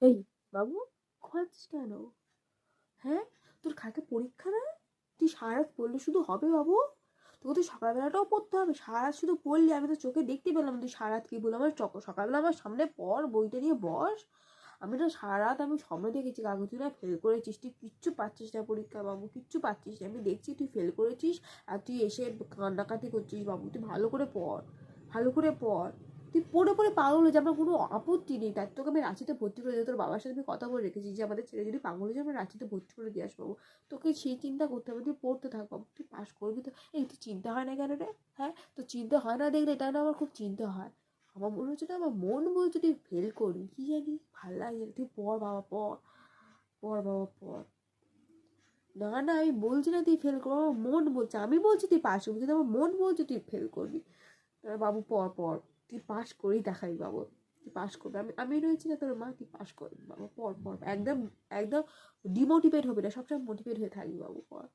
এই, বাবু খোয়াচ্ছিস কেন? হ্যাঁ তোর কালকে পরীক্ষা না? তুই সারা পড়লে শুধু হবে বাবু? তোকে তো সকালবেলাটাও পড়তে হবে। সারা শুধু পড়লি, আমি তো চোখে দেখতে পেলাম তুই সারা কী বললাম আমার চক- সকালবেলা আমার সামনে পড়, বইটা নিয়ে বস। আমি তো সারা রাত আমি স্বপ্ন দেখেছি কাকু, তুই না ফেল করেছিস। তুই কিচ্ছু পাচ্ছিস না পরীক্ষা, বাবু, কিচ্ছু পাচ্ছিস না। আমি দেখছি তুই ফেল করেছিস আর তুই এসে কান্নাকাটি করছিস। বাবু, তুই ভালো করে পড়, ভালো করে পড়। তুই পড়ে পাগল হয়ে আমার কোনো আপত্তি নেই। তার তোকে আমি রাঁচিতে ভর্তি করে দেবো তোর বাবার সাথে আমি কথা বলে রেখেছি যে, আমাদের ছেলে যদি পাগল হয়ে যায়, আমরা রাঁচিতে ভর্তি করে দিয়ে আসব। তোকে সেই চিন্তা করতে হবে, তুই পড়তে থাক বাবু, তুই পাস করবি তো। এই, তুই চিন্তা হয় না কেন রে? হ্যাঁ? তো চিন্তা হয় না দেখলে এটা না আমার খুব চিন্তা হয়। আমার মনে হচ্ছে না, আমার মন বলছে তুই ফেল করি কী জানি, ভালো লাগে তুই পড় বাবা, পড়। পড় বাবা, পড়। না না, আমি বলছি না তুই ফেল করবি, আমার মন বলছে। আমি বলছি তুই পাস করবি, কিন্তু আমার মন বলছে তুই ফেল করবি। বাবু, পড় পড়। তুই পাশ করেই দেখাবি বাবু, তুই পাশ করবে। আমি আমি রয়েছি না তোর মা, তুই পাশ করবি বাবা পড় পড় একদম একদম ডিমোটিভেট হবে না, সবসময় মোটিভেট হয়ে থাকবি বাবু পড়